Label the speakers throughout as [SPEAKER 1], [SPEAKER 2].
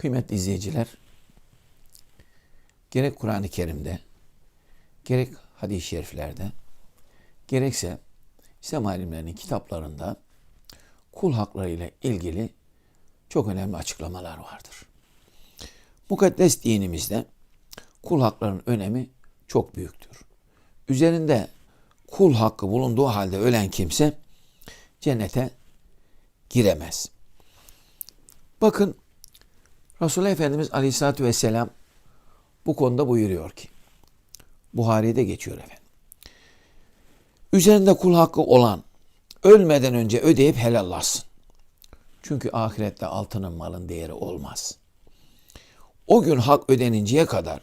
[SPEAKER 1] Kıymetli izleyiciler, gerek Kur'an-ı Kerim'de, gerek hadis-i şeriflerde, gerekse İslam alimlerinin kitaplarında kul hakları ile ilgili çok önemli açıklamalar vardır. Mukaddes dinimizde kul haklarının önemi çok büyüktür. Üzerinde kul hakkı bulunduğu halde ölen kimse cennete giremez. Bakın Resulullah Efendimiz Aleyhisselatü Vesselam bu konuda buyuruyor ki, Buhari'de geçiyor efendim. Üzerinde kul hakkı olan ölmeden önce ödeyip helallasın. Çünkü ahirette altının malın değeri olmaz. O gün hak ödeninceye kadar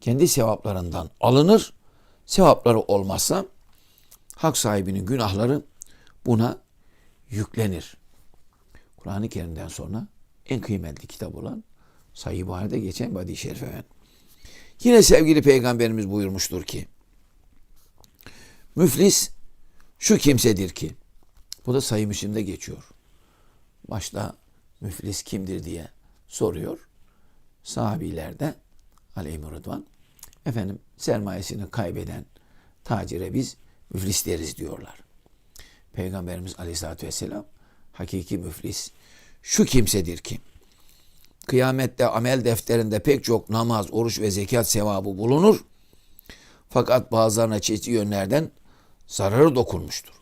[SPEAKER 1] kendi sevaplarından alınır. Sevapları olmazsa hak sahibinin günahları buna yüklenir. Kur'an-ı Kerim'den sonra en kıymetli kitap olan Sahih Buhari'de geçen Badi Şerif efendim. Yine sevgili peygamberimiz buyurmuştur ki müflis şu kimsedir ki bu da Sahih Müslim'de geçiyor. Başta müflis kimdir diye soruyor. Sahabiler de aleyhim rıdvan efendim sermayesini kaybeden tacire biz müflis deriz diyorlar. Peygamberimiz aleyhissalatü vesselam hakiki müflis şu kimsedir ki kıyamette amel defterinde pek çok namaz, oruç ve zekat sevabı bulunur. Fakat bazılarına çeşitli yönlerden zararı dokunmuştur.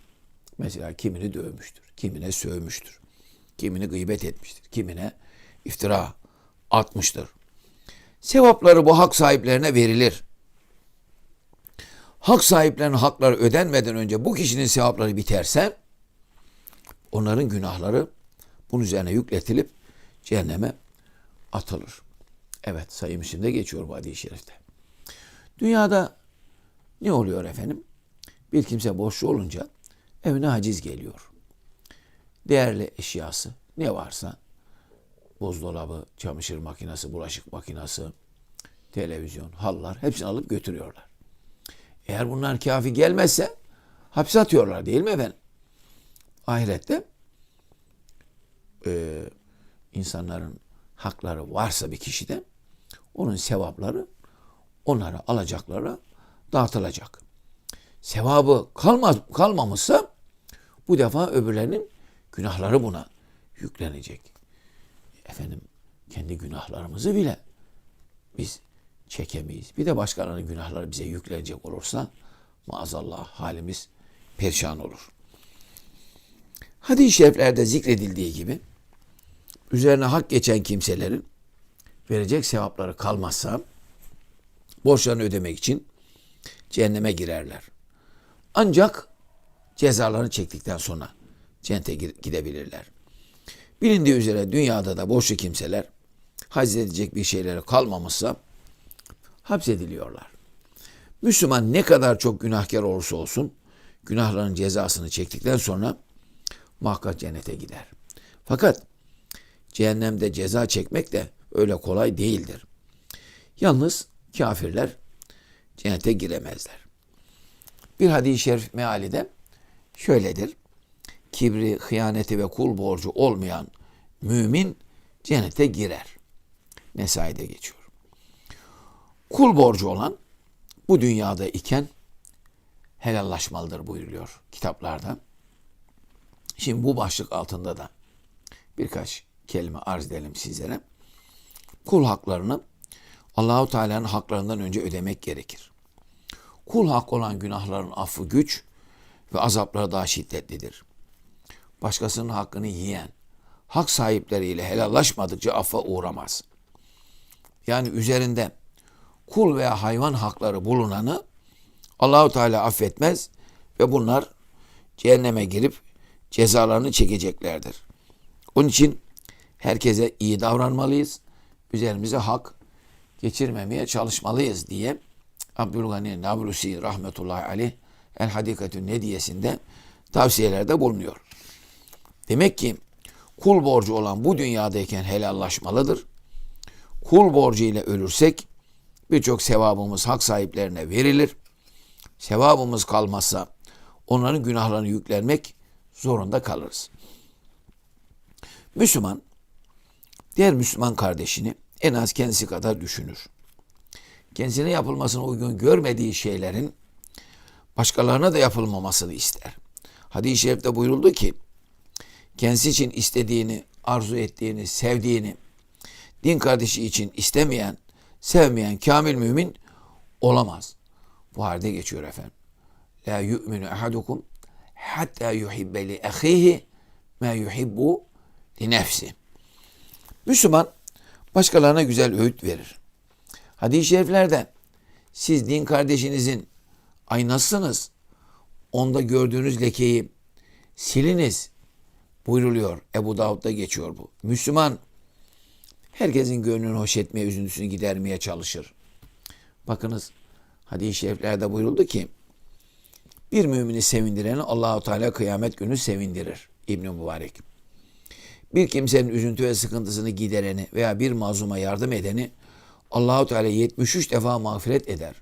[SPEAKER 1] Mesela kimini dövmüştür, kimine sövmüştür, kimini gıybet etmiştir, kimine iftira atmıştır. Sevapları bu hak sahiplerine verilir. Hak sahiplerinin hakları ödenmeden önce bu kişinin sevapları biterse onların günahları bunun üzerine yükletilip cehenneme atılır. Evet Sayı Müslim'de geçiyor bu hadis-i şerifte. Dünyada ne oluyor efendim? Bir kimse borçlu olunca evine haciz geliyor. Değerli eşyası ne varsa buzdolabı, çamaşır makinesi, bulaşık makinesi, televizyon, hallar hepsini alıp götürüyorlar. Eğer bunlar kafi gelmezse hapse atıyorlar değil mi efendim? Ahirette e, insanların hakları varsa bir kişide onun sevapları onlara alacaklara dağıtılacak. Sevabı kalmaz, kalmamışsa bu defa öbürlerinin günahları buna yüklenecek. Efendim kendi günahlarımızı bile biz çekemeyiz. Bir de başkalarının günahları bize yüklenecek olursa maazallah halimiz perişan olur. Hadis-i şeriflerde zikredildiği gibi üzerine hak geçen kimselerin verecek sevapları kalmazsa borçlarını ödemek için cehenneme girerler. Ancak cezalarını çektikten sonra cennete gidebilirler. Bilindiği üzere dünyada da borçlu kimseler edecek bir şeyleri kalmamışsa hapsediliyorlar. Müslüman ne kadar çok günahkar olursa olsun günahların cezasını çektikten sonra muhakkak cennete gider. Fakat cehennemde ceza çekmek de öyle kolay değildir. Yalnız kafirler cennete giremezler. Bir hadis-i şerif meali de şöyledir. Kibri, hıyaneti ve kul borcu olmayan mümin cennete girer. Nesai'de geçiyor. Kul borcu olan bu dünyada iken helallaşmalıdır buyuruluyor kitaplarda. Şimdi bu başlık altında da birkaç kelime arz edelim sizlere. Kul haklarını Allahu Teala'nın haklarından önce ödemek gerekir. Kul hak olan günahların affı güç ve azapları daha şiddetlidir. Başkasının hakkını yiyen, hak sahipleriyle helallaşmadıkça affa uğramaz. Yani üzerinde kul veya hayvan hakları bulunanı Allahu Teala affetmez ve bunlar cehenneme girip cezalarını çekeceklerdir. Onun için herkese iyi davranmalıyız. Üzerimize hak geçirmemeye çalışmalıyız diye Abdülgani Nablusi rahmetullahi aleyh El Hadikatü Nediyesinde tavsiyelerde bulunuyor. Demek ki kul borcu olan bu dünyadayken helallaşmalıdır. Kul borcu ile ölürsek birçok sevabımız hak sahiplerine verilir. Sevabımız kalmazsa onların günahlarını yüklenmek zorunda kalırız. Müslüman diğer Müslüman kardeşini en az kendisi kadar düşünür. Kendisine yapılmasını uygun görmediği şeylerin başkalarına da yapılmamasını ister. Hadis-i şerifte buyuruldu ki kendisi için istediğini, arzu ettiğini, sevdiğini din kardeşi için istemeyen, sevmeyen kamil mümin olamaz. Bu halde geçiyor efendim. La yu'minu ahadukum hatta yuhibbe li ahihi ma yuhibbu li nefsi. Müslüman başkalarına güzel öğüt verir. Hadis-i şeriflerde siz din kardeşinizin aynasınız. Onda gördüğünüz lekeyi siliniz buyruluyor. Ebu Davud'da geçiyor bu. Müslüman herkesin gönlünü hoş etmeye, üzüntüsünü gidermeye çalışır. Bakınız hadis-i şeriflerde buyuruldu ki bir mümini sevindireni Allahu Teala kıyamet günü sevindirir. İbn Mübarek. Bir kimsenin üzüntü ve sıkıntısını gidereni veya bir mazluma yardım edeni Allahu Teala 73 defa mağfiret eder.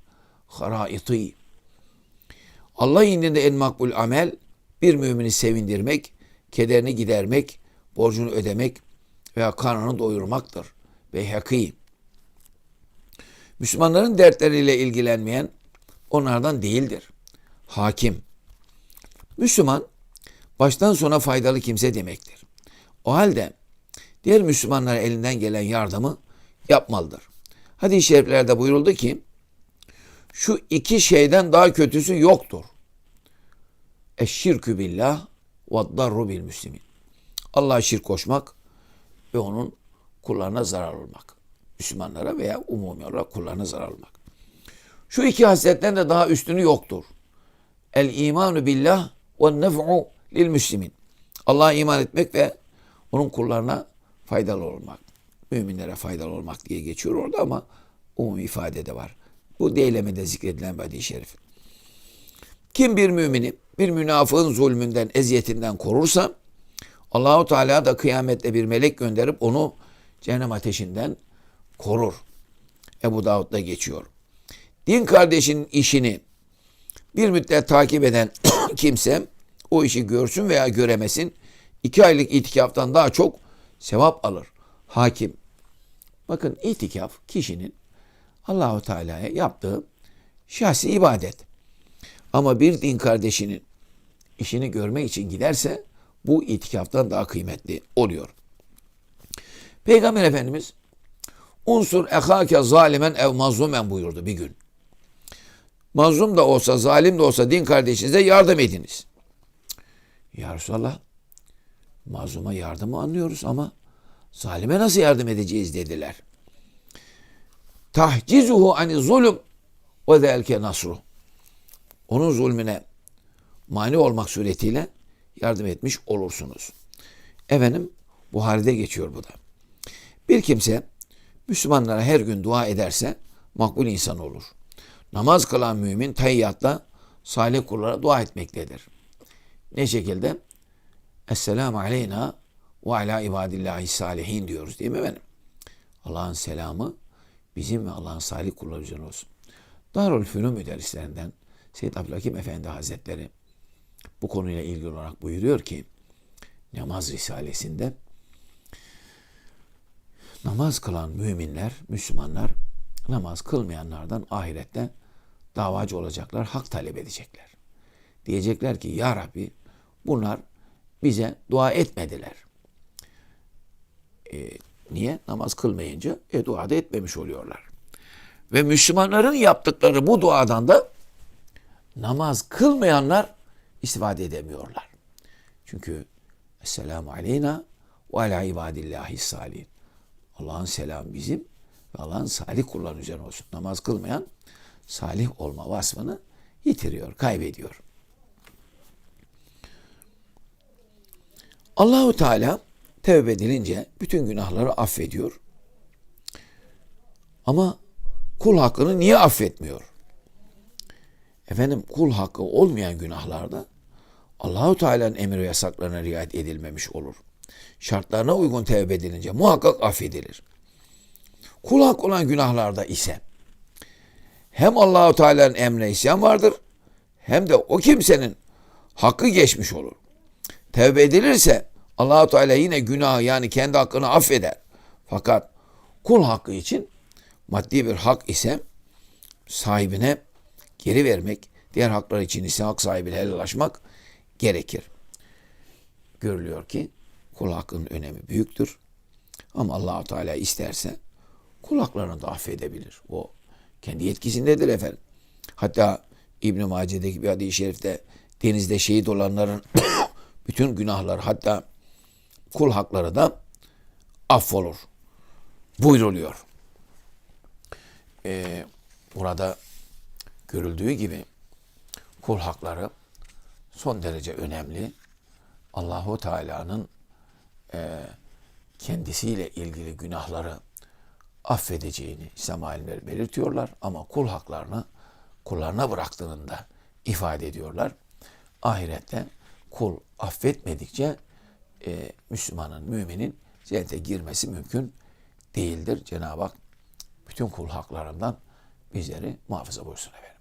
[SPEAKER 1] Haraiti. Allah indinde en makbul amel bir mümini sevindirmek, kederini gidermek, borcunu ödemek veya karnını doyurmaktır. Beyhaki. Müslümanların dertleriyle ilgilenmeyen onlardan değildir. Hakim. Müslüman baştan sona faydalı kimse demektir. O halde diğer Müslümanlara elinden gelen yardımı yapmalıdır. Hadis-i şeriflerde buyuruldu ki şu iki şeyden daha kötüsü yoktur. Eşşirkü billah ve darru bil müslimin. Allah'a şirk koşmak ve onun kullarına zarar olmak. Müslümanlara veya umumi olarak kullarına zarar olmak. Şu iki hasletten de daha üstünü yoktur. El imanu billah ve nef'u lil müslimin. Allah'a iman etmek ve onun kullarına faydalı olmak. Müminlere faydalı olmak diye geçiyor orada ama umumi ifade de var. Bu deylemede zikredilen bir hadis-i şerif. Kim bir mümini bir münafığın zulmünden, eziyetinden korursa Allahu Teala da kıyamette bir melek gönderip onu cehennem ateşinden korur. Ebu Davud'da geçiyor. Din kardeşinin işini bir müddet takip eden kimse o işi görsün veya göremesin iki aylık itikaftan daha çok sevap alır. Hakim. Bakın itikaf kişinin Allahu Teala'ya yaptığı şahsi ibadet. Ama bir din kardeşinin işini görmek için giderse bu itikaftan daha kıymetli oluyor. Peygamber Efendimiz unsur ehake zalimen ev mazlumen buyurdu bir gün. Mazlum da olsa, zalim de olsa din kardeşinize yardım ediniz. Ya Resulallah, mazluma yardımı anlıyoruz ama zalime nasıl yardım edeceğiz dediler. Tahcizuhu ani zulüm ve zelke nasru. Onun zulmüne mani olmak suretiyle yardım etmiş olursunuz. Efendim Buhari'de geçiyor bu da. Bir kimse Müslümanlara her gün dua ederse makbul insan olur. Namaz kılan mümin tayyatta salih kullara dua etmektedir. Ne şekilde? Esselamu aleyna ve ala ibadillahi salihin diyoruz değil mi efendim? Allah'ın selamı bizim ve Allah'ın salih kulları üzerine olsun. Darül Fünun müderrislerinden Seyyid Abdülhakim Efendi Hazretleri bu konuyla ilgili olarak buyuruyor ki namaz risalesinde namaz kılan müminler, Müslümanlar namaz kılmayanlardan ahirette davacı olacaklar, hak talep edecekler. Diyecekler ki ya Rabbi bunlar bize dua etmediler. E, niye? Namaz kılmayınca e, dua da etmemiş oluyorlar. Ve Müslümanların yaptıkları bu duadan da namaz kılmayanlar istifade edemiyorlar. Çünkü Esselamu aleyna ve ala ibadillahi salihin. Allah'ın selamı bizim ve Allah'ın salih kulların üzerine olsun. Namaz kılmayan salih olma vasfını yitiriyor, kaybediyor. Allahu Teala tevbe edilince bütün günahları affediyor. Ama kul hakkını niye affetmiyor? Efendim kul hakkı olmayan günahlarda Allahu Teala'nın emir ve yasaklarına riayet edilmemiş olur. Şartlarına uygun tevbe edilince muhakkak affedilir. Kul hakkı olan günahlarda ise hem Allahu Teala'nın emrine isyan vardır hem de o kimsenin hakkı geçmiş olur. Tevbe edilirse Allahu Teala yine günahı yani kendi hakkını affeder. Fakat kul hakkı için maddi bir hak ise sahibine geri vermek, diğer haklar için ise hak sahibiyle helallaşmak gerekir. Görülüyor ki kul hakkının önemi büyüktür. Ama Allahu Teala isterse kul haklarını da affedebilir. O kendi yetkisindedir efendim. Hatta İbn-i Mace'deki bir hadis-i şerifte denizde şehit olanların bütün günahları hatta kul hakları da affolur. Buyruluyor. Ee, burada görüldüğü gibi kul hakları son derece önemli. Allahu Teala'nın e, kendisiyle ilgili günahları affedeceğini İslam alimleri belirtiyorlar ama kul haklarını kullarına bıraktığını da ifade ediyorlar. Ahirette kul affetmedikçe e, Müslümanın, müminin cennete girmesi mümkün değildir. Cenab-ı Hak bütün kul haklarından bizleri muhafaza buyursun efendim.